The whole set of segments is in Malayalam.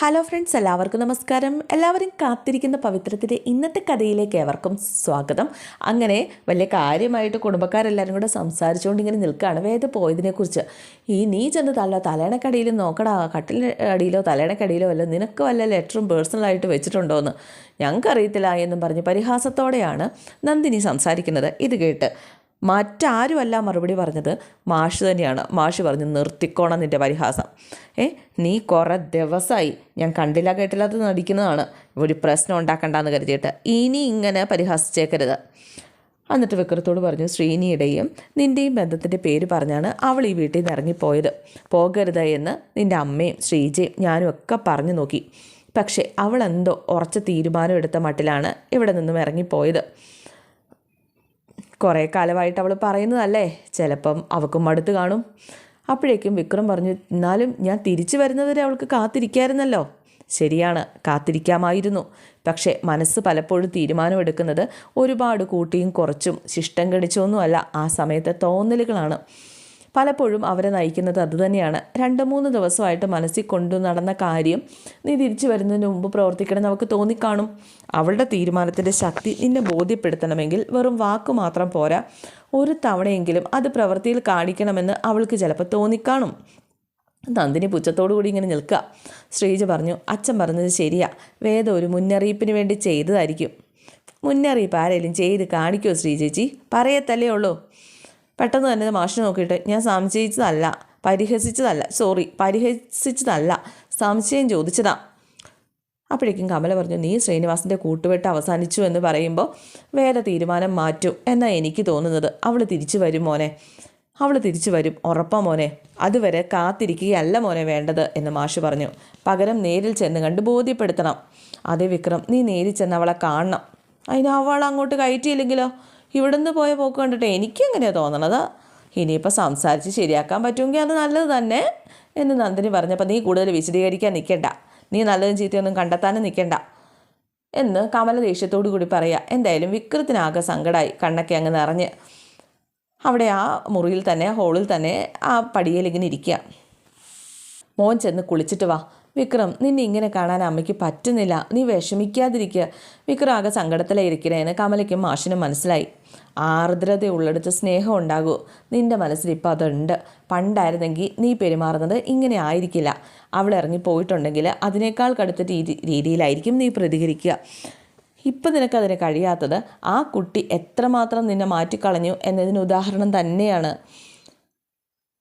ഹലോ ഫ്രണ്ട്സ് എല്ലാവർക്കും നമസ്കാരം. എല്ലാവരും കാത്തിരിക്കുന്ന പവിത്രത്തിന്റെ ഇന്നത്തെ കഥയിലേക്ക് ഏവർക്കും സ്വാഗതം. അങ്ങനെ വലിയ കാര്യമായിട്ട് കുടുംബക്കാരെല്ലാവരും കൂടെ സംസാരിച്ചുകൊണ്ട് ഇങ്ങനെ നിൽക്കുകയാണ്. വേദ പോയതിനെക്കുറിച്ച്. ഈ നീ ചെന്ന് തല തലേണക്കടിയിലും നോക്കടാ കട്ടിലിന്റെ അടിയിലോ തലേണക്കടിയിലോ അല്ല നിനക്ക് വല്ല ലെറ്ററും പേഴ്സണലായിട്ട് വെച്ചിട്ടുണ്ടോ എന്ന് ഞങ്ങൾക്കറിയത്തില്ല എന്നും പറഞ്ഞ് പരിഹാസത്തോടെയാണ് നന്ദിനി സംസാരിക്കുന്നത്. ഇത് കേട്ട് മറ്റാരുമല്ല മറുപടി പറഞ്ഞത് മാഷ് തന്നെയാണ്. മാഷ് പറഞ്ഞു നിർത്തിക്കോണം നിന്റെ പരിഹാസം. ഏ നീ കുറേ ദിവസമായി ഞാൻ കണ്ടില്ല കേട്ടില്ലാത്ത നടിക്കുന്നതാണ്. ഒരു പ്രശ്നം ഉണ്ടാക്കണ്ടെന്ന് കരുതിയിട്ട് ഇനി ഇങ്ങനെ പരിഹസിച്ചേക്കരുത്. എന്നിട്ട് വിക്രത്തോട് പറഞ്ഞു ശ്രീനിയുടെയും നിന്റെയും ബന്ധത്തിന്റെ പേര് പറഞ്ഞാണ് അവൾ ഈ വീട്ടിൽ നിന്ന് ഇറങ്ങിപ്പോയത്. പോകരുത് എന്ന് നിന്റെ അമ്മയും ശ്രീജയും ഞാനും ഒക്കെ പറഞ്ഞു നോക്കി. പക്ഷേ അവൾ ഉറച്ച തീരുമാനം എടുത്ത മട്ടിലാണ് ഇവിടെ നിന്നും ഇറങ്ങിപ്പോയത്. കുറേ കാലമായിട്ട് അവൾ പറയുന്നതല്ലേ? ചിലപ്പം അവൾക്കും മടുത്ത് കാണും. അപ്പോഴേക്കും വിക്രം പറഞ്ഞു എന്നാലും ഞാൻ തിരിച്ചു വരുന്നവരെ അവൾക്ക് കാത്തിരിക്കായിരുന്നല്ലോ. ശരിയാണ് കാത്തിരിക്കാമായിരുന്നു. പക്ഷേ മനസ്സ് പലപ്പോഴും തീരുമാനമെടുക്കുന്നത് ഒരുപാട് കൂട്ടിയും കുറച്ചും ശിഷ്ടം ഗണിച്ചൊന്നുമല്ല ആ സമയത്തെ തോന്നലുകളാണ്. പലപ്പോഴും അവരെ നയിക്കുന്നത് അതുതന്നെയാണ്. രണ്ട് മൂന്ന് ദിവസമായിട്ട് മനസ്സിൽ കൊണ്ടു നടന്ന കാര്യം നീ തിരിച്ചു വരുന്നതിന് മുമ്പ് പ്രവർത്തിക്കണം നമുക്ക് തോന്നിക്കാണും. അവളുടെ തീരുമാനത്തിന്റെ ശക്തി നിന്നെ ബോധ്യപ്പെടുത്തണമെങ്കിൽ വെറും വാക്ക് മാത്രം പോരാ. ഒരു തവണയെങ്കിലും അത് പ്രവൃത്തിയിൽ കാണിക്കണമെന്ന് അവൾക്ക് ചിലപ്പോൾ തോന്നിക്കാണും. നന്ദിനി പുച്ഛത്തോടു കൂടി ഇങ്ങനെ നിൽക്കുക. ശ്രീജ പറഞ്ഞു അച്ഛൻ പറഞ്ഞത് ശരിയാ. വേദ ഒരു മുന്നറിയിപ്പിന് വേണ്ടി ചെയ്തതായിരിക്കും. മുന്നറിയിപ്പ്? ആരെങ്കിലും ചെയ്ത് കാണിക്കുമോ ശ്രീചേച്ചി പറയത്തല്ലേ ഉള്ളൂ. പെട്ടെന്ന് തന്നെ മാഷിനെ നോക്കിയിട്ട് ഞാൻ സംശയിച്ചതല്ല പരിഹസിച്ചതല്ല സോറി പരിഹസിച്ചതല്ല സംശയം ചോദിച്ചതാ. അപ്പോഴേക്കും കമല പറഞ്ഞു നീ ശ്രീനിവാസിന്റെ കൂട്ടുവെട്ട് അവസാനിച്ചു എന്ന് പറയുമ്പോൾ വേറെ തീരുമാനം മാറ്റും എന്നാണ് എനിക്ക് തോന്നുന്നത്. അവൾ തിരിച്ചു വരും മോനെ. അവൾ തിരിച്ചു വരും ഉറപ്പാ മോനെ. അതുവരെ കാത്തിരിക്കുകയല്ല മോനെ വേണ്ടത് എന്ന് മാഷ് പറഞ്ഞു. പകരം നേരിൽ ചെന്ന് കണ്ട് ബോധ്യപ്പെടുത്തണം. അതേ വിക്രം നീ നേരിൽ ചെന്ന് അവളെ കാണണം. അതിന് അവൾ അങ്ങോട്ട് കയറ്റിയില്ലെങ്കിലോ? ഇവിടുന്ന് പോയ പോക്ക് കണ്ടിട്ട് എനിക്കെങ്ങനെയാണ് തോന്നണത്? ഇനിയിപ്പോൾ സംസാരിച്ച് ശരിയാക്കാൻ പറ്റുമെങ്കിൽ അത് നല്ലത് തന്നെ എന്ന് നന്ദിനി പറഞ്ഞപ്പോൾ നീ കൂടുതൽ വിശദീകരിക്കാൻ നിൽക്കണ്ട നീ നല്ലതും ചീത്തയൊന്നും കണ്ടെത്താനും നിൽക്കണ്ട എന്ന് കമല ദേഷ്യത്തോടു കൂടി പറയുക എന്തായാലും വിക്രത്തിനാകെ സങ്കടമായി കണ്ണൊക്കെ അങ്ങ് നിറഞ്ഞ്. അവിടെ ആ മുറിയിൽ തന്നെ ഹോളിൽ തന്നെ ആ പടിയിൽ ഇങ്ങനെ ഇരിക്കുക മോൻ ചെന്ന് കുളിച്ചിട്ട് വാ. വിക്രം നിന്നെ ഇങ്ങനെ കാണാൻ അമ്മയ്ക്ക് പറ്റുന്നില്ല. നീ വിഷമിക്കാതിരിക്കുക വിക്രം ആകെ സങ്കടത്തിലായിരിക്കണേന്ന് കമലയ്ക്കും മാഷിനും മനസ്സിലായി. ആർദ്രത ഉള്ളെടുത്ത് സ്നേഹം ഉണ്ടാകൂ. നിന്റെ മനസ്സിൽ ഇപ്പോൾ അതുണ്ട്. പണ്ടായിരുന്നെങ്കിൽ നീ പെരുമാറുന്നത് ഇങ്ങനെ ആയിരിക്കില്ല. അവൾ ഇറങ്ങി പോയിട്ടുണ്ടെങ്കിൽ അതിനേക്കാൾ കടുത്ത രീതി രീതിയിലായിരിക്കും നീ പ്രതികരിക്കുക. ഇപ്പം നിനക്കതിന് കഴിയാത്തത് ആ കുട്ടി എത്രമാത്രം നിന്നെ മാറ്റിക്കളഞ്ഞു എന്നതിന് ഉദാഹരണം തന്നെയാണ്.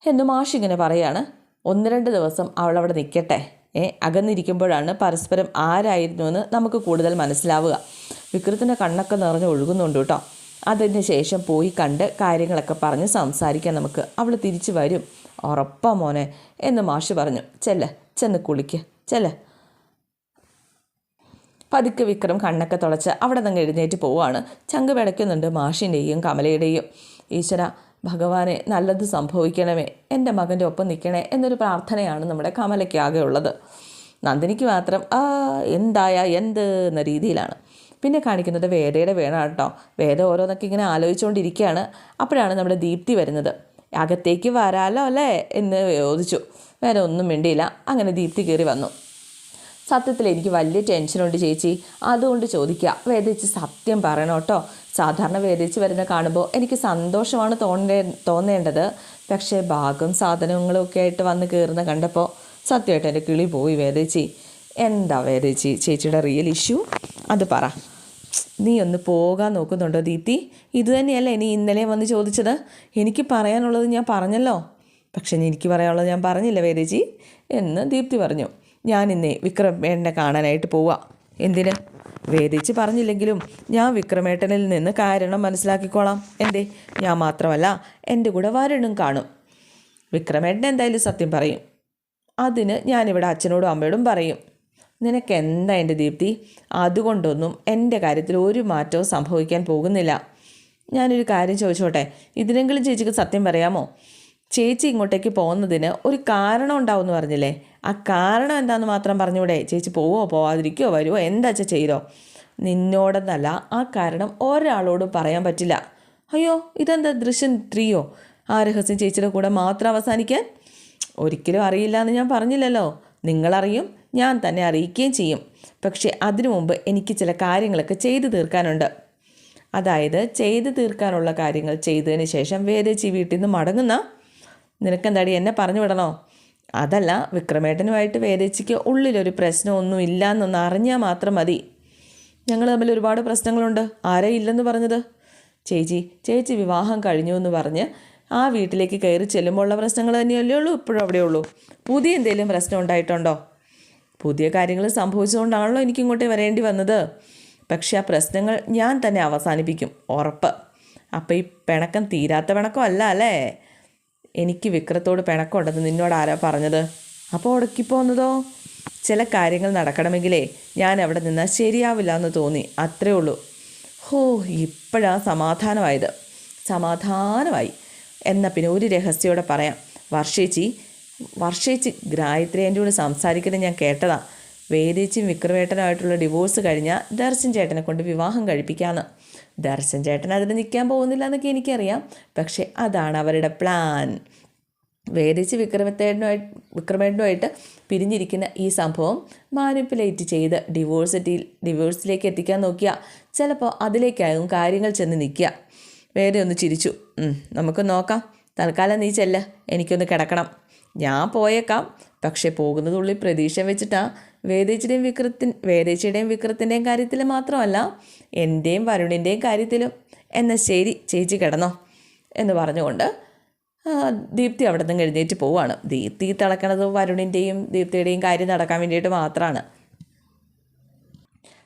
എന്ന് മാഷിങ്ങനെ പറയാണ്. ഒന്ന് രണ്ട് ദിവസം അവളവിടെ നിൽക്കട്ടെ അകന്നിരിക്കുമ്പോഴാണ് പരസ്പരം ആരായിരുന്നു എന്ന് നമുക്ക് കൂടുതൽ മനസ്സിലാവുക. വിക്രത്തിന്റെ കണ്ണൊക്കെ നിറഞ്ഞ് ഒഴുകുന്നുണ്ട് കേട്ടോ. അതിന് ശേഷം പോയി കണ്ട് കാര്യങ്ങളൊക്കെ പറഞ്ഞ് സംസാരിക്കാൻ നമുക്ക്. അവൾ തിരിച്ചു വരും. ഉറപ്പാ മോനെ എന്ന് മാഷ് പറഞ്ഞു. ചെല്ല ചെന്ന് കുളിക്ക്. ചെല്ല. പതുക്കെ വിക്രം കണ്ണൊക്കെ തുളച്ച് അവിടെ നിന്ന് എഴുന്നേറ്റ് പോവുകയാണ്. ചങ്ക് വിളയ്ക്കുന്നുണ്ട് മാഷിന്റെയും കമലയുടെയും. ഈശ്വര ഭഗവാനെ നല്ലത് സംഭവിക്കണമേ എന്റെ മകന്റെ ഒപ്പം നിൽക്കണേ എന്നൊരു പ്രാർത്ഥനയാണ് നമ്മുടെ കമലയ്ക്കാകെ ഉള്ളത്. നന്ദിനിക്ക് മാത്രം ആ എന്തായ എന്ത് എന്ന രീതിയിലാണ്. പിന്നെ കാണിക്കുന്നത് വേദയുടെ വേണം കേട്ടോ വേദ ഓരോന്നൊക്കെ ഇങ്ങനെ ആലോചിച്ചുകൊണ്ടിരിക്കുകയാണ്. അപ്പോഴാണ് നമ്മുടെ ദീപ്തി വരുന്നത്. അകത്തേക്ക് വരാലോ അല്ലേ എന്ന് ചോദിച്ചു വേറെ ഒന്നും മിണ്ടിയില്ല. അങ്ങനെ ദീപ്തി കയറി വന്നു. സത്യത്തിൽ എനിക്ക് വലിയ ടെൻഷനുണ്ട് ചേച്ചി. അതുകൊണ്ട് ചോദിക്കുക. വേദിച്ച് സത്യം പറയണം കേട്ടോ. സാധാരണ വേദിച്ച് വരുന്ന കാണുമ്പോൾ എനിക്ക് സന്തോഷമാണ് തോന്നേ തോന്നേണ്ടത്. പക്ഷേ ഭാഗം സാധനങ്ങളും ഒക്കെ ആയിട്ട് വന്ന് കയറുന്ന കണ്ടപ്പോൾ സത്യമായിട്ട് എന്റെ കിളി പോയി വേദിച്ചി. എന്താ വേദിച്ചി ചേച്ചിയുടെ റിയൽ ഇഷ്യൂ അത് പറ. നീ ഒന്ന് പോകാൻ നോക്കുന്നുണ്ടോ ദീപ്തി? ഇത് തന്നെയല്ലേ നീ ഇന്നലെ വന്ന് ചോദിച്ചത്? എനിക്ക് പറയാനുള്ളത് ഞാൻ പറഞ്ഞല്ലോ. പക്ഷേ എനിക്ക് പറയാനുള്ളത് ഞാൻ പറഞ്ഞില്ല വേദിച്ചി. എന്ന് ദീപ്തി പറഞ്ഞു. ഞാൻ ഇന്നേ വിക്രമേട്ടനെ കാണാനായിട്ട് പോവാ. എന്തിന്? വേദിച്ച് പറഞ്ഞില്ലെങ്കിലും ഞാൻ വിക്രമേട്ടനിൽ നിന്ന് കാരണം മനസ്സിലാക്കിക്കോളാം. എന്തേ? ഞാൻ മാത്രമല്ല എന്റെ കൂടെ വരണും കാണും. വിക്രമേട്ടൻ എന്തായാലും സത്യം പറയും. അതിന് ഞാനിവിടെ അച്ഛനോടും അമ്മയോടും പറയും. നിനക്ക് എന്താ എന്റെ ദീപ്തി? അതുകൊണ്ടൊന്നും എന്റെ കാര്യത്തിൽ ഒരു മാറ്റവും സംഭവിക്കാൻ പോകുന്നില്ല. ഞാനൊരു കാര്യം ചോദിച്ചോട്ടെ? ഇതിനെങ്കിലും ചേച്ചിക്ക് സത്യം പറയാമോ? ചേച്ചി ഇങ്ങോട്ടേക്ക് പോകുന്നതിന് ഒരു കാരണം ഉണ്ടാവുമെന്ന് പറഞ്ഞില്ലേ? ആ കാരണം എന്താന്ന് മാത്രം പറഞ്ഞൂടെ ചേച്ചി പോവോ? പോവാതിരിക്കോ? വരുമോ എന്താ വെച്ചാൽ ചെയ്തോ? നിന്നോടെന്നല്ല ആ കാരണം ഒരാളോടും പറയാൻ പറ്റില്ല. അയ്യോ ഇതെന്താ ദൃശ്യം ത്രീയോ? ആ രഹസ്യം ചേച്ചിയുടെ കൂടെ മാത്രം അവസാനിക്കാൻ? ഒരിക്കലും അറിയില്ല എന്ന് ഞാൻ പറഞ്ഞില്ലല്ലോ. നിങ്ങളറിയും ഞാൻ തന്നെ അറിയിക്കുകയും ചെയ്യും. പക്ഷേ അതിനു മുമ്പ് എനിക്ക് ചില കാര്യങ്ങളൊക്കെ ചെയ്തു തീർക്കാനുണ്ട്. അതായത് ചെയ്തു തീർക്കാനുള്ള കാര്യങ്ങൾ ചെയ്തതിന് ശേഷം വേദേച്ചി വീട്ടിൽ നിന്ന് മടങ്ങുന്ന നിനക്കെന്താടി എന്നെ പറഞ്ഞു വിടണോ? അതല്ല വിക്രമേട്ടനുമായിട്ട് വേദേച്ചിക്ക് ഉള്ളിലൊരു പ്രശ്നമൊന്നും ഇല്ല എന്നൊന്ന് അറിഞ്ഞാൽ മാത്രം മതി. ഞങ്ങൾ തമ്മിൽ ഒരുപാട് പ്രശ്നങ്ങളുണ്ട്. ആരേ ഇല്ലെന്ന് പറഞ്ഞത്? ചേച്ചി ചേച്ചി വിവാഹം കഴിഞ്ഞു എന്ന് പറഞ്ഞ് ആ വീട്ടിലേക്ക് കയറി ചെല്ലുമ്പോൾ ഉള്ള പ്രശ്നങ്ങൾ തന്നെയല്ലേ ഉള്ളൂ ഇപ്പോഴും അവിടെ ഉള്ളൂ. പുതിയ എന്തെങ്കിലും പ്രശ്നം ഉണ്ടായിട്ടുണ്ടോ? പുതിയ കാര്യങ്ങൾ സംഭവിച്ചുകൊണ്ടാണല്ലോ എനിക്ക് ഇങ്ങോട്ട് വരേണ്ടി വന്നത്. പക്ഷെ ആ പ്രശ്നങ്ങൾ ഞാൻ തന്നെ അവസാനിപ്പിക്കും ഉറപ്പ്. അപ്പം ഈ പിണക്കം തീരാത്ത പിണക്കം അല്ല അല്ലേ? എനിക്ക് വിക്രത്തോട് പിണക്കമുണ്ടെന്ന് നിന്നോട് ആരാ പറഞ്ഞത്? അപ്പോൾ ഉടക്കിപ്പോന്നതോ ചില കാര്യങ്ങൾ നടക്കണമെങ്കിലേ ഞാൻ അവിടെ നിന്നാൽ ശരിയാവില്ല എന്ന് തോന്നി. അത്രേ ഉള്ളൂ. ഹോ ഇപ്പോഴാണ് സമാധാനമായത്. സമാധാനമായി. എന്നാൽ പിന്നെ ഒരു രഹസ്യോടെ പറയാം. വർഷേച്ചി വർഷേച്ചി ഗായത്രി കൂടെ സംസാരിക്കുന്നത് ഞാൻ കേട്ടതാ. വേദേച്ചിയും വിക്രമേട്ടനുമായിട്ടുള്ള ഡിവോഴ്സ് കഴിഞ്ഞാൽ ദർശൻ ചേട്ടനെ കൊണ്ട് വിവാഹം കഴിപ്പിക്കാമെന്ന് ദർശൻ ചേട്ടൻ അതിന് നിൽക്കാൻ പോകുന്നില്ല എന്നൊക്കെ എനിക്കറിയാം. പക്ഷേ അതാണ് അവരുടെ പ്ലാൻ വേദിച്ച് വിക്രമത്തേടനുമായി വിക്രമേടനുമായിട്ട് പിരിഞ്ഞിരിക്കുന്ന ഈ സംഭവം മാനിപ്പുലേറ്റ് ചെയ്ത് ഡിവോഴ്സ് ഡീൽ ഡിവോഴ്സിലേക്ക് എത്തിക്കാൻ നോക്കിയാൽ ചിലപ്പോൾ അതിലേക്കാകും കാര്യങ്ങൾ ചെന്ന് നിൽക്കുക. വേറെ ഒന്ന് ചിരിച്ചു. നമുക്ക് നോക്കാം. തൽക്കാലം നീ ചെല്ല. എനിക്കൊന്ന് കിടക്കണം. ഞാൻ പോയേക്കാം. പക്ഷേ പോകുന്നതുള്ളിൽ പ്രതീക്ഷ വെച്ചിട്ടാ വേദേച്ചിയുടെയും വിക്രത്തിൻ വേദേച്ചിയുടെയും വിക്രത്തിന്റെയും കാര്യത്തിൽ മാത്രമല്ല എന്റെയും വരുണിന്റെയും കാര്യത്തിലും. എന്നാൽ ശരി ചേച്ചി കിടന്നോ എന്ന് പറഞ്ഞുകൊണ്ട് ദീപ്തി അവിടെ നിന്ന് എഴുന്നേറ്റ് പോവാണ്. ദീപ്തി തിളക്കണത് വരുണിന്റെയും ദീപ്തിയുടെയും കാര്യം നടക്കാൻ വേണ്ടിയിട്ട് മാത്രമാണ്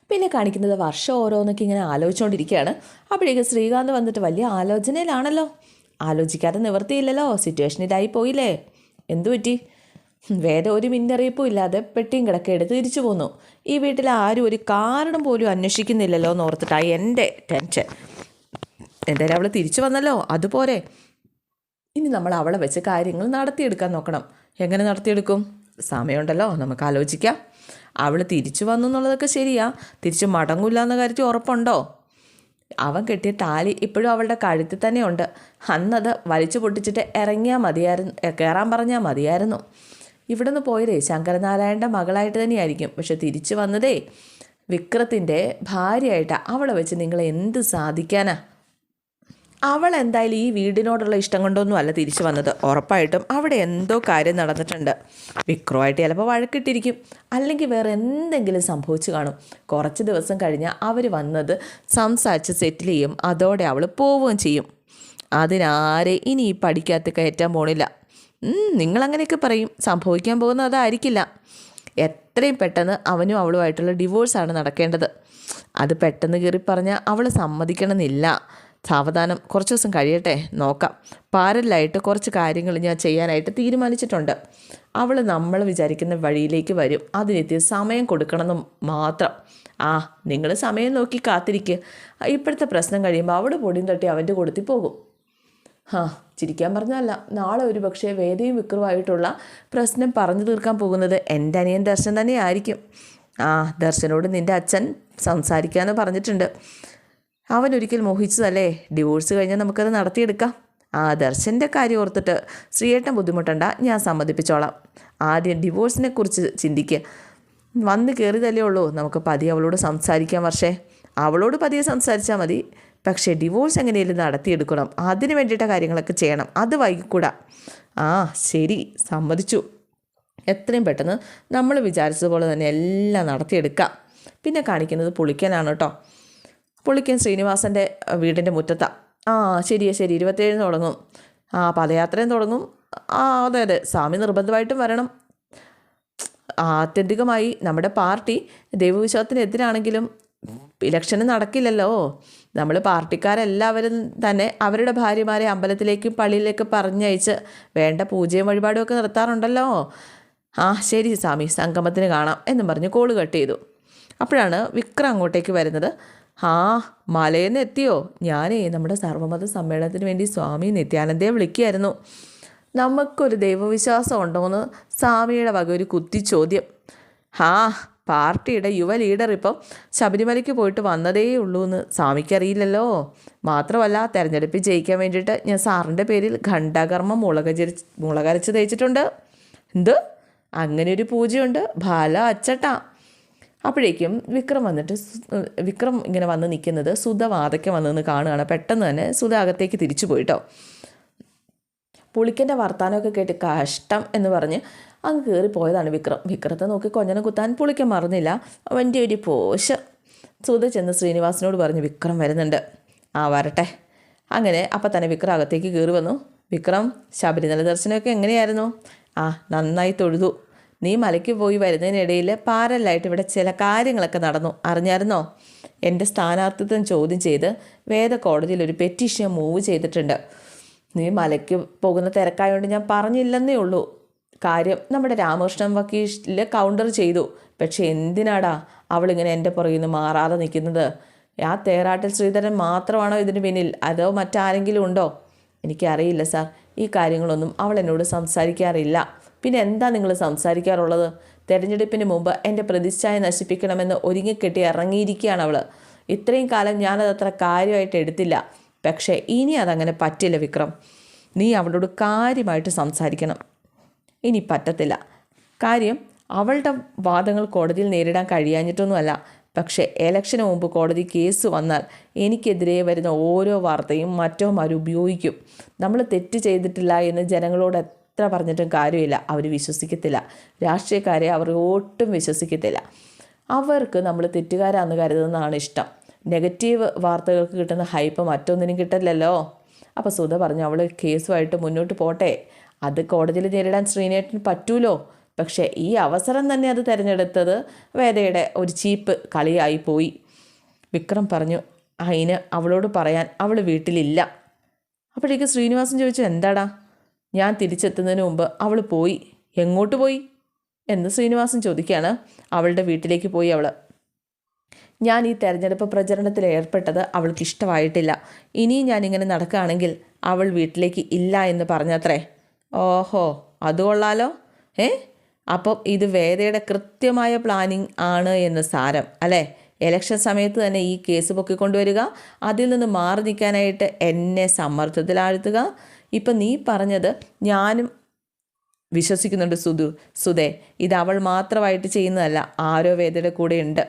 പിന്നെ കാണിക്കുന്നത് വർഷം ഓരോന്നൊക്കെ ഇങ്ങനെ ആലോചിച്ചുകൊണ്ടിരിക്കുകയാണ് അപ്പോഴേക്കും ശ്രീകാന്ത് വന്നിട്ട് വലിയ ആലോചനയിലാണല്ലോ. ആലോചിക്കാതെ നിവർത്തിയില്ലല്ലോ സിറ്റുവേഷനിലായി പോയില്ലേ. എന്തു പറ്റി? വേറെ ഒരു മുന്നറിയിപ്പും ഇല്ലാതെ പെട്ടിയും കിടക്ക എടുത്ത് തിരിച്ചു പോന്നു. ഈ വീട്ടിൽ ആരും ഒരു കാരണം പോലും അന്വേഷിക്കുന്നില്ലല്ലോ എന്ന് ഓർത്തിട്ടായി എന്റെ ടെൻഷൻ. എന്തായാലും അവൾ തിരിച്ചു വന്നല്ലോ. അതുപോലെ. ഇനി നമ്മൾ അവളെ വെച്ച് കാര്യങ്ങൾ നടത്തിയെടുക്കാൻ നോക്കണം. എങ്ങനെ നടത്തിയെടുക്കും? സമയമുണ്ടല്ലോ. നമുക്ക് ആലോചിക്കാം. അവൾ തിരിച്ചു വന്നു എന്നുള്ളതൊക്കെ ശരിയാ. തിരിച്ചു മടങ്ങില്ല എന്ന കാര്യത്തിൽ ഉറപ്പുണ്ടോ? അവൻ കെട്ടിയ താലി ഇപ്പോഴും അവളുടെ കഴുത്തിൽ തന്നെയുണ്ട്. അന്നത് വലിച്ചു പൊട്ടിച്ചിട്ട് ഇറങ്ങിയാൽ മതിയായിരുന്നു കയറാൻ പറഞ്ഞാൽ മതിയായിരുന്നു. ഇവിടെ നിന്ന് പോയതേ ശങ്കരനാരായണന്റെ മകളായിട്ട് തന്നെയായിരിക്കും. പക്ഷെ തിരിച്ചു വന്നതേ വിക്രത്തിന്റെ ഭാര്യയായിട്ടാണ് അവളെ വെച്ച് നിങ്ങൾ എന്ത് സാധിക്കാനാ? അവൾ എന്തായാലും ഈ വീടിനോടുള്ള ഇഷ്ടം കൊണ്ടൊന്നും അല്ല തിരിച്ചു വന്നത്. ഉറപ്പായിട്ടും അവിടെ എന്തോ കാര്യം നടന്നിട്ടുണ്ട്. വിക്രമായിട്ട് ചിലപ്പോൾ വഴക്കിട്ടിരിക്കും. അല്ലെങ്കിൽ വേറെ എന്തെങ്കിലും സംഭവിച്ചു കാണും. കുറച്ച് ദിവസം കഴിഞ്ഞാൽ അവർ വന്നത് സംസാരിച്ച് സെറ്റിൽ ചെയ്യും. അതോടെ അവൾ പോവുകയും ചെയ്യും. അതിനാരെ ഇനി ഈ പഠിക്കാത്ത കയറ്റാൻ പോണില്ല. നിങ്ങളങ്ങനെയൊക്കെ പറയും. സംഭവിക്കാൻ പോകുന്നത് അതായിരിക്കില്ല. എത്രയും പെട്ടെന്ന് അവനും അവളുമായിട്ടുള്ള ഡിവോഴ്സാണ് നടക്കേണ്ടത്. അത് പെട്ടെന്ന് കയറി പറഞ്ഞാൽ അവൾ സമ്മതിക്കണമെന്നില്ല. സാവധാനം കുറച്ച് ദിവസം കഴിയട്ടെ നോക്കാം. പാരലായിട്ട് കുറച്ച് കാര്യങ്ങൾ ഞാൻ ചെയ്യാനായിട്ട് തീരുമാനിച്ചിട്ടുണ്ട്. അവൾ നമ്മൾ വിചാരിക്കുന്ന വഴിയിലേക്ക് വരും. അതിനെത്തി സമയം കൊടുക്കണമെന്ന് മാത്രം. ആ നിങ്ങൾ സമയം നോക്കി കാത്തിരിക്കുക ഇപ്പോഴത്തെ പ്രശ്നം കഴിയുമ്പോൾ അവിടെ പൊടിയും തട്ടി അവന്റെ കൊടുത്തി പോകും. ഹാ ചിരിക്കാൻ പറഞ്ഞല്ല നാളെ ഒരു പക്ഷേ വേദയും വിക്രമായിട്ടുള്ള പ്രശ്നം പറഞ്ഞു തീർക്കാൻ പോകുന്നത് എന്റെ അനിയൻ ദർശൻ തന്നെ ആയിരിക്കും ആ ദർശനോട് നിന്റെ അച്ഛൻ സംസാരിക്കാമെന്ന് പറഞ്ഞിട്ടുണ്ട്. അവൻ ഒരിക്കൽ മോഹിച്ചതല്ലേ? ഡിവോഴ്സ് കഴിഞ്ഞാൽ നമുക്കത് നടത്തിയെടുക്കാം. ആ ദർശന്റെ കാര്യം ഓർത്തിട്ട് ശ്രീയേട്ടൻ ബുദ്ധിമുട്ടണ്ട ഞാൻ സമ്മതിപ്പിച്ചോളാം. ആദ്യം ഡിവോഴ്സിനെ കുറിച്ച് ചിന്തിക്കുക വന്ന് കയറിയതല്ലേ ഉള്ളൂ. നമുക്ക് പതിയെ അവളോട് സംസാരിക്കാം വർഷേ. അവളോട് പതിയെ സംസാരിച്ചാൽ മതി. പക്ഷേ ഡിവോഴ്സ് എങ്ങനെയെങ്കിലും നടത്തിയെടുക്കണം. അതിന് വേണ്ടിയിട്ട കാര്യങ്ങളൊക്കെ ചെയ്യണം. അത് വൈകിക്കൂടാ. ആ ശരി. സമ്മതിച്ചു. എത്രയും പെട്ടെന്ന് നമ്മൾ വിചാരിച്ചതുപോലെ തന്നെ എല്ലാം നടത്തിയെടുക്കാം. പിന്നെ കാണിക്കുന്നത് പുളിക്കനാണ് കേട്ടോ. പുള്ളിക്കൻ ശ്രീനിവാസന്റെ വീടിന്റെ മുറ്റത്താണ് ആ ശരിയാ ശരി. ഇരുപത്തേഴിന് തുടങ്ങും. ആ പദയാത്രയും തുടങ്ങും. ആ അതെ അതെ. സ്വാമി നിർബന്ധമായിട്ടും വരണം. ആത്യന്തികമായി നമ്മുടെ പാർട്ടി ദൈവവിശ്വാസത്തിനെതിരാണെങ്കിലും ഇലക്ഷന് നടക്കില്ലല്ലോ. നമ്മൾ പാർട്ടിക്കാരെല്ലാവരും തന്നെ അവരുടെ ഭാര്യമാരെ അമ്പലത്തിലേക്കും പള്ളിയിലേക്കും പറഞ്ഞയച്ച് വേണ്ട പൂജയും വഴിപാടും ഒക്കെ നിർത്താറുണ്ടല്ലോ ആ ശരി സ്വാമി. സംഗമത്തിന് കാണാം എന്നും പറഞ്ഞ് കോൾ കട്ട് ചെയ്തു. അപ്പോഴാണ് വിക്രം അങ്ങോട്ടേക്ക് വരുന്നത്. ആ മലയിൽ നിന്ന് എത്തിയോ? ഞാനേ നമ്മുടെ സർവമത സമ്മേളനത്തിന് വേണ്ടി സ്വാമി നിത്യാനന്ദയെ വിളിക്കുകയായിരുന്നു. നമുക്കൊരു ദൈവവിശ്വാസം ഉണ്ടോയെന്ന് സ്വാമിയുടെ വക ഒരു കുത്തി ചോദ്യം. ആ പാർട്ടിയുടെ യുവ ലീഡർ ഇപ്പം ശബരിമലയ്ക്ക് പോയിട്ട് വന്നതേ ഉള്ളൂ എന്ന് സ്വാമിക്കറിയില്ലല്ലോ. മാത്രമല്ല തെരഞ്ഞെടുപ്പിൽ ജയിക്കാൻ വേണ്ടിയിട്ട് ഞാൻ സാറിന്റെ പേരിൽ ഖണ്ഡകർമ്മം മുളക് മുളകരച്ച് തേച്ചിട്ടുണ്ട്. എന്ത്? അങ്ങനെ ഒരു പൂജയുണ്ട്. ബാല അച്ചട്ടാ. അപ്പോഴേക്കും വിക്രം വന്നിട്ട് വിക്രം ഇങ്ങനെ വന്ന് നിൽക്കുന്നത് സുധ വാതയ്ക്ക് വന്നതെന്ന് കാണുകയാണ്. പെട്ടെന്ന് തന്നെ സുധ അകത്തേക്ക് തിരിച്ചു പോയിട്ടോ. പുളിക്കന്റെ വർത്താനമൊക്കെ കേട്ട് കഷ്ടം എന്ന് പറഞ്ഞ് അങ്ങ് കയറി പോയതാണ് വിക്രം. വിക്രത്തെ നോക്കി കൊഞ്ഞനെ കുത്താൻ പുളിക്കൻ മറന്നില്ല. വണ്ടി ഒരു പോശ. സുധ ചെന്ന് ശ്രീനിവാസിനോട് പറഞ്ഞു വിക്രം വരുന്നുണ്ട്. ആ വരട്ടെ. അങ്ങനെ അപ്പം തന്നെ വിക്രം അകത്തേക്ക് കയറി വന്നു. വിക്രം ശബരിമല ദർശനമൊക്കെ എങ്ങനെയായിരുന്നു? ആ നന്നായി തൊഴുതു. നീ മലയ്ക്ക് പോയി വരുന്നതിനിടയിൽ പാരലായിട്ട് ഇവിടെ ചില കാര്യങ്ങളൊക്കെ നടന്നു. അറിഞ്ഞായിരുന്നോ? എന്റെ സ്ഥാനാർത്ഥിത്വം ചോദ്യം ചെയ്ത് വേദ കോടതിയിൽ ഒരു പെറ്റീഷൻ മൂവ് ചെയ്തിട്ടുണ്ട്. നീ മലയ്ക്ക് പോകുന്ന തിരക്കായതുകൊണ്ട് ഞാൻ പറഞ്ഞില്ലെന്നേ ഉള്ളൂ. കാര്യം നമ്മുടെ രാമകൃഷ്ണൻ വക്കീൽ കൗണ്ടർ ചെയ്തു. പക്ഷെ എന്തിനാടാ അവളിങ്ങനെ എന്റെ പുറകിൽ നിന്ന് മാറാതെ നിൽക്കുന്നത്? ആ തേറാട്ടിൽ ശ്രീധരൻ മാത്രമാണോ ഇതിന് പിന്നിൽ? അതോ മറ്റാരെങ്കിലും ഉണ്ടോ? എനിക്കറിയില്ല സാർ. ഈ കാര്യങ്ങളൊന്നും അവൾ എന്നോട് സംസാരിക്കാറില്ല. പിന്നെ എന്താ നിങ്ങൾ സംസാരിക്കാറുള്ളത്? തെരഞ്ഞെടുപ്പിന് മുമ്പ് എന്റെ പ്രതിച്ഛായ നശിപ്പിക്കണമെന്ന് ഒരുങ്ങിക്കെട്ടി ഇറങ്ങിയിരിക്കുകയാണ് അവൾ ഇത്രയും കാലം ഞാനത് അത്ര കാര്യമായിട്ട് എടുത്തില്ല. പക്ഷേ ഇനി അതങ്ങനെ പറ്റില്ല വിക്രം. നീ അവളോട് കാര്യമായിട്ട് സംസാരിക്കണം. ഇനി പറ്റത്തില്ല. കാര്യം അവളുടെ വാദങ്ങൾ കോടതിയിൽ നേരിടാൻ കഴിയാഞ്ഞിട്ടൊന്നുമല്ല. പക്ഷേ ഇലക്ഷന് മുമ്പ് കോടതി കേസ് വന്നാൽ എനിക്കെതിരെ വരുന്ന ഓരോ വാർത്തയും മറ്റോ ഉപയോഗിക്കും. നമ്മൾ തെറ്റ് ചെയ്തിട്ടില്ല എന്ന് ജനങ്ങളോട് എത്ര പറഞ്ഞിട്ടും കാര്യമില്ല. അവർ വിശ്വസിക്കത്തില്ല. രാഷ്ട്രീയക്കാരെ അവർ ഒട്ടും വിശ്വസിക്കത്തില്ല. അവർക്ക് നമ്മൾ തെറ്റുകാരാന്ന് കരുതുന്നതാണ് ഇഷ്ടം. നെഗറ്റീവ് വാർത്തകൾക്ക് കിട്ടുന്ന ഹൈപ്പ് മറ്റൊന്നിനും കിട്ടില്ലല്ലോ അപ്പോൾ സുധ പറഞ്ഞു അവൾ കേസുമായിട്ട് മുന്നോട്ട് പോട്ടെ. അത് കോടതിയിൽ നേരിടാൻ ശ്രീനേട്ടന് പറ്റൂലോ? പക്ഷേ ഈ അവസരം തന്നെ അത് തിരഞ്ഞെടുത്തത് വേദയുടെ ഒരു ചീപ്പ് കളിയായി പോയി. വിക്രം പറഞ്ഞു അതിന് അവളോട് പറയാൻ അവൾ വീട്ടിലില്ല. അപ്പോഴേക്ക് ശ്രീനിവാസൻ ചോദിച്ചു എന്താടാ? ഞാൻ തിരിച്ചെത്തുന്നതിന് മുമ്പ് അവൾ പോയി. എങ്ങോട്ട് പോയി? എന്ന് ശ്രീനിവാസൻ ചോദിക്കുകയാണ്. അവളുടെ വീട്ടിലേക്ക് പോയി അവൾ ഞാൻ ഈ തെരഞ്ഞെടുപ്പ് പ്രചരണത്തിൽ ഏർപ്പെട്ടത് അവൾക്ക് ഇഷ്ടമായിട്ടില്ല. ഇനിയും ഞാനിങ്ങനെ നടക്കുകയാണെങ്കിൽ അവൾ വീട്ടിലേക്ക് ഇല്ല എന്ന് പറഞ്ഞത്രേ. ഓഹോ അത് കൊള്ളാലോ. ഏ? അപ്പം ഇത് വേദയുടെ കൃത്യമായ പ്ലാനിങ് ആണ് എന്ന് സാരം അല്ലേ? എലക്ഷൻ സമയത്ത് തന്നെ ഈ കേസ് പൊക്കിക്കൊണ്ടുവരിക അതിൽ നിന്ന് മാറി നിൽക്കാനായിട്ട് എന്നെ സമ്മർദ്ദത്തിലാഴ്ത്തുക ഇപ്പം നീ പറഞ്ഞത് ഞാനും വിശ്വസിക്കുന്നുണ്ട് സുധു. സുധേ ഇത് അവൾ മാത്രമായിട്ട് ചെയ്യുന്നതല്ല. ആരോ വേദയുടെ കൂടെ ഉണ്ട്.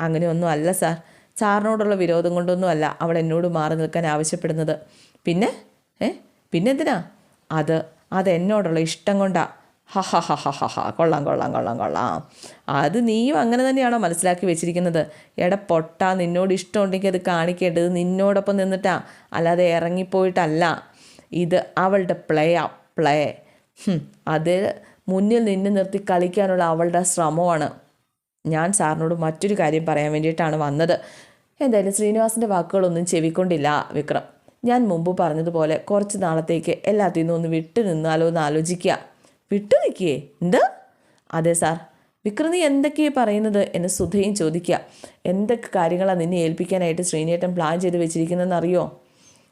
അങ്ങനെയൊന്നും അല്ല സാർ. സാറിനോടുള്ള വിരോധം കൊണ്ടൊന്നും അല്ല അവൾ എന്നോട് മാറി നിൽക്കാൻ ആവശ്യപ്പെടുന്നത്. പിന്നെ? ഏ? പിന്നെന്തിനാ അത് അത് എന്നോടുള്ള ഇഷ്ടം കൊണ്ടാ. ഹ ഹ ഹ ഹ ഹ ഹ. കൊള്ളാം കൊള്ളാം കൊള്ളാം കൊള്ളാം. അത് നീയും അങ്ങനെ തന്നെയാണോ മനസ്സിലാക്കി വെച്ചിരിക്കുന്നത്? എട പൊട്ടാ നിന്നോട് ഇഷ്ടമുണ്ടെങ്കിൽ അത് കാണിക്കേണ്ടത് നിന്നോടൊപ്പം നിന്നിട്ടാ. അല്ലാതെ ഇറങ്ങിപ്പോയിട്ടല്ല. ഇത് അവളുടെ പ്ലേ ആ പ്ലേ അത് മുന്നിൽ നിന്ന് നിർത്തി കളിക്കാനുള്ള അവളുടെ ശ്രമമാണ്. ഞാൻ സാറിനോട് മറ്റൊരു കാര്യം പറയാൻ വേണ്ടിയിട്ടാണ് വന്നത്. എന്തായാലും ശ്രീനിവാസിന്റെ വാക്കുകളൊന്നും ചെവിക്കൊണ്ടില്ല വിക്രം. ഞാൻ മുമ്പ് പറഞ്ഞതുപോലെ കുറച്ച് നാളത്തേക്ക് എല്ലാത്തിൽ നിന്നും ഒന്ന് വിട്ടു നിന്നാലോ എന്ന് ആലോചിക്കുക. വിട്ടു നിൽക്കിയേ? എന്ത്? അതെ സാർ. വിക്രം നീ എന്തൊക്കെയാണ് പറയുന്നത് എന്ന് സുധയും ചോദിക്കുക. എന്തൊക്കെ കാര്യങ്ങളാണ് നിന്നെ ഏൽപ്പിക്കാനായിട്ട് ശ്രീനേട്ടൻ പ്ലാൻ ചെയ്ത് വെച്ചിരിക്കുന്നതെന്ന് അറിയോ?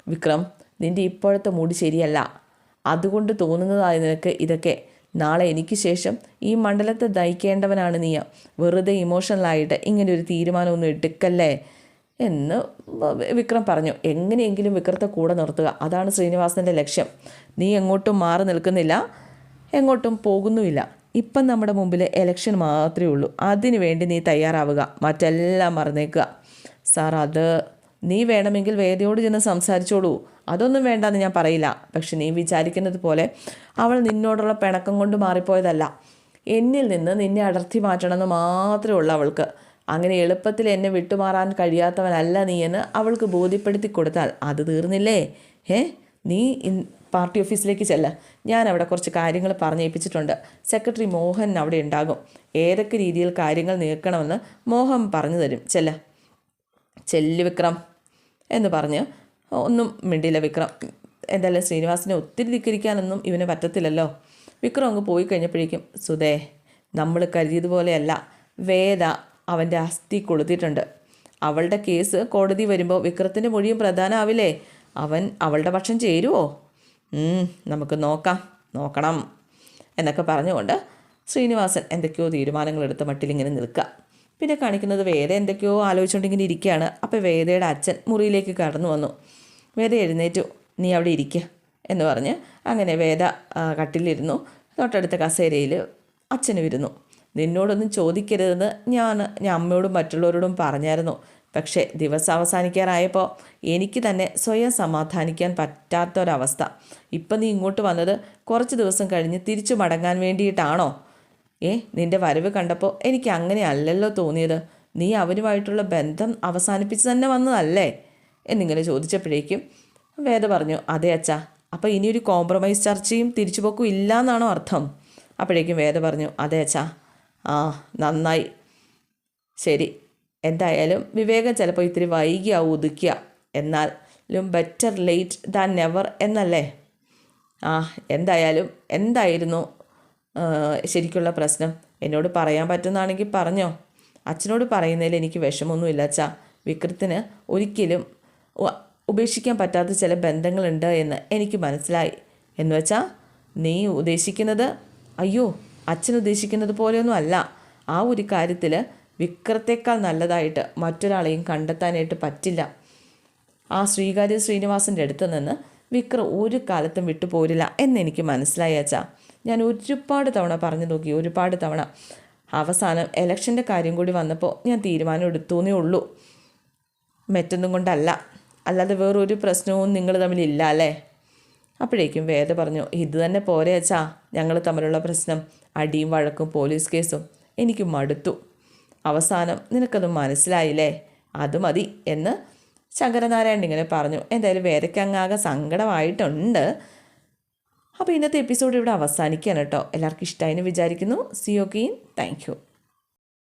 വിക്രം നിന്റെ ഇപ്പോഴത്തെ മൂഡ് ശരിയല്ല. അതുകൊണ്ട് തോന്നുന്നതായി നിനക്ക് ഇതൊക്കെ. നാളെ എനിക്ക് ശേഷം ഈ മണ്ഡലത്തെ ദഹിക്കേണ്ടവനാണ് നീ വെറുതെ ഇമോഷണലായിട്ട് ഇങ്ങനെ ഒരു തീരുമാനമൊന്നും എടുക്കല്ലേ? എന്ന് വിക്രം പറഞ്ഞു. എങ്ങനെയെങ്കിലും വിക്രത്തെ കൂടെ നിർത്തുക. അതാണ് ശ്രീനിവാസന്റെ ലക്ഷ്യം. നീ എങ്ങോട്ടും മാറി നിൽക്കുന്നില്ല. എങ്ങോട്ടും പോകുന്നുമില്ല. ഇപ്പം നമ്മുടെ മുമ്പിൽ എലക്ഷൻ മാത്രമേ ഉള്ളൂ. അതിനു വേണ്ടി നീ തയ്യാറാവുക. മറ്റെല്ലാം മറന്നേക്കുക. സാർ അത് നീ വേണമെങ്കിൽ വേദയോട് ചെന്ന് സംസാരിച്ചോളൂ. അതൊന്നും വേണ്ടെന്ന് ഞാൻ പറയില്ല. പക്ഷെ നീ വിചാരിക്കുന്നത് പോലെ അവൾ നിന്നോടുള്ള പിണക്കം കൊണ്ട് മാറിപ്പോയതല്ല. എന്നിൽ നിന്ന് നിന്നെ അടർത്തി മാറ്റണമെന്ന് മാത്രമേ ഉള്ളൂ അവൾക്ക്. അങ്ങനെ എളുപ്പത്തിൽ എന്നെ വിട്ടുമാറാൻ കഴിയാത്തവനല്ല നീ എന്ന് അവൾക്ക് ബോധ്യപ്പെടുത്തി കൊടുത്താൽ അത് തീർന്നില്ലേ? ഏ നീ പാർട്ടി ഓഫീസിലേക്ക് ചെല്ല. ഞാൻ അവിടെ കുറച്ച് കാര്യങ്ങൾ പറഞ്ഞേൽപ്പിച്ചിട്ടുണ്ട് സെക്രട്ടറി മോഹൻ അവിടെ ഉണ്ടാകും. ഏതൊക്കെ രീതിയിൽ കാര്യങ്ങൾ നീക്കണമെന്ന് മോഹൻ പറഞ്ഞു തരും. ചെല്ല. ചെല്ലു വിക്രം. എന്ന് പറഞ്ഞ് ഒന്നും മിണ്ടിയില്ല വിക്രം. എന്തായാലും ശ്രീനിവാസിനെ ഒത്തിരി ധിക്കരിക്കാനൊന്നും ഇവന് പറ്റത്തില്ലല്ലോ. വിക്രം അങ്ങ് പോയി കഴിഞ്ഞപ്പോഴേക്കും സുധേ നമ്മൾ കരുതിയതുപോലെയല്ല. വേദ അവന്റെ അസ്ഥി കൊളുത്തിയിട്ടുണ്ട്. അവളുടെ കേസ് കോടതി വരുമ്പോൾ വിക്രത്തിന്റെ മൊഴിയും പ്രധാനമാവില്ലേ? അവൻ അവളുടെ പക്ഷം ചേരുവോ? നമുക്ക് നോക്കാം. നോക്കണം. എന്നൊക്കെ പറഞ്ഞുകൊണ്ട് ശ്രീനിവാസൻ എന്തൊക്കെയോ മട്ടിൽ ഇങ്ങനെ നിൽക്കുക. പിന്നെ കാണിക്കുന്നത് വേദ എന്തൊക്കെയോ ആലോചിച്ചുകൊണ്ടിങ്ങനെ ഇരിക്കുകയാണ്. അപ്പോൾ വേദയുടെ അച്ഛൻ മുറിയിലേക്ക് കടന്നു വന്നു. വേദ എഴുന്നേറ്റു. നീ അവിടെ ഇരിക്കുക എന്ന് പറഞ്ഞ് അങ്ങനെ വേദ കട്ടിലിരുന്നു. തൊട്ടടുത്ത കസേരയിൽ അച്ഛനും ഇരുന്നു. നിന്നോടൊന്നും ചോദിക്കരുതെന്ന് ഞാൻ ഞാൻ അമ്മയോടും മറ്റുള്ളവരോടും പറഞ്ഞായിരുന്നു. പക്ഷേ ദിവസം അവസാനിക്കാറായപ്പോൾ എനിക്ക് തന്നെ സ്വയം സമാധാനിക്കാൻ പറ്റാത്തൊരവസ്ഥ. ഇപ്പം നീ ഇങ്ങോട്ട് വന്നത് കുറച്ച് ദിവസം കഴിഞ്ഞ് തിരിച്ചു മടങ്ങാൻ വേണ്ടിയിട്ടാണോ? ഏ നിന്റെ വരവ് കണ്ടപ്പോൾ എനിക്ക് അങ്ങനെ അല്ലല്ലോ തോന്നിയത്. നീ അവരുമായിട്ടുള്ള ബന്ധം അവസാനിപ്പിച്ച് തന്നെ വന്നതല്ലേ? എന്നിങ്ങനെ ചോദിച്ചപ്പോഴേക്കും വേദ പറഞ്ഞു അതെ അച്ഛാ അപ്പോൾ ഇനിയൊരു കോംപ്രമൈസ് ചർച്ചയും തിരിച്ചുപോക്കും ഇല്ല എന്നാണോ അർത്ഥം? അപ്പോഴേക്കും വേദ പറഞ്ഞു അതെ അച്ഛാ ആ നന്നായി. ശരി എന്തായാലും വിവേകം ചിലപ്പോൾ ഇത്തിരി വൈകിയാവും ഒതുക്കുക എന്നാലും ബെറ്റർ ലേറ്റ് ദാൻ നെവർ എന്നല്ലേ? ആ എന്തായാലും എന്തായിരുന്നു ശരിക്കുള്ള പ്രശ്നം. എന്നോട് പറയാൻ പറ്റുന്നതാണെങ്കിൽ പറഞ്ഞോ. അച്ഛനോട് പറയുന്നതിൽ എനിക്ക് വിഷമമൊന്നുമില്ല അച്ഛാ. വിക്രത്തിന് ഒരിക്കലും ഉപേക്ഷിക്കാൻ പറ്റാത്ത ചില ബന്ധങ്ങളുണ്ട് എന്ന് എനിക്ക് മനസ്സിലായി. എന്ന് വെച്ചാൽ നീ ഉദ്ദേശിക്കുന്നത് അയ്യോ അച്ഛൻ ഉദ്ദേശിക്കുന്നത് പോലെയൊന്നും അല്ല. ആ ഒരു കാര്യത്തിൽ വിക്രത്തേക്കാൾ നല്ലതായിട്ട് മറ്റൊരാളെയും കണ്ടെത്താനായിട്ട് പറ്റില്ല. ആ ശ്രീകാര്യ ശ്രീനിവാസന്റെ അടുത്ത് നിന്ന് വിക്രം ഒരു കാലത്തും വിട്ടുപോരില്ല എന്നെനിക്ക് മനസ്സിലായി അച്ഛാ. ഞാൻ ഒരുപാട് തവണ പറഞ്ഞു നോക്കി ഒരുപാട് തവണ. അവസാനം എലക്ഷന്റെ കാര്യം കൂടി വന്നപ്പോൾ ഞാൻ തീരുമാനം എടുത്തുന്നേ ഉള്ളൂ. മറ്റൊന്നും കൊണ്ടല്ല. അല്ലാതെ വേറൊരു പ്രശ്നവും നിങ്ങൾ തമ്മിലില്ല അല്ലേ? അപ്പോഴേക്കും വേദ പറഞ്ഞു ഇത് തന്നെ പോരെ അച്ഛാ. ഞങ്ങൾ തമ്മിലുള്ള പ്രശ്നം അടിയും വഴക്കും പോലീസ് കേസും എനിക്ക് മടുത്തു. അവസാനം നിനക്കത് മനസ്സിലായില്ലേ? അത് മതി എന്ന് ശങ്കരനാരായണൻ ഇങ്ങനെ പറഞ്ഞു. എന്തായാലും വേദയ്ക്ക് അങ്ങാകെ സങ്കടമായിട്ടുണ്ട്. അപ്പോൾ ഇന്നത്തെ എപ്പിസോഡ് ഇവിടെ അവസാനിക്കുകയാണ് കേട്ടോ. എല്ലാവർക്കും ഇഷ്ടമായി വിചാരിക്കുന്നു. C ഓക്കെയും thank you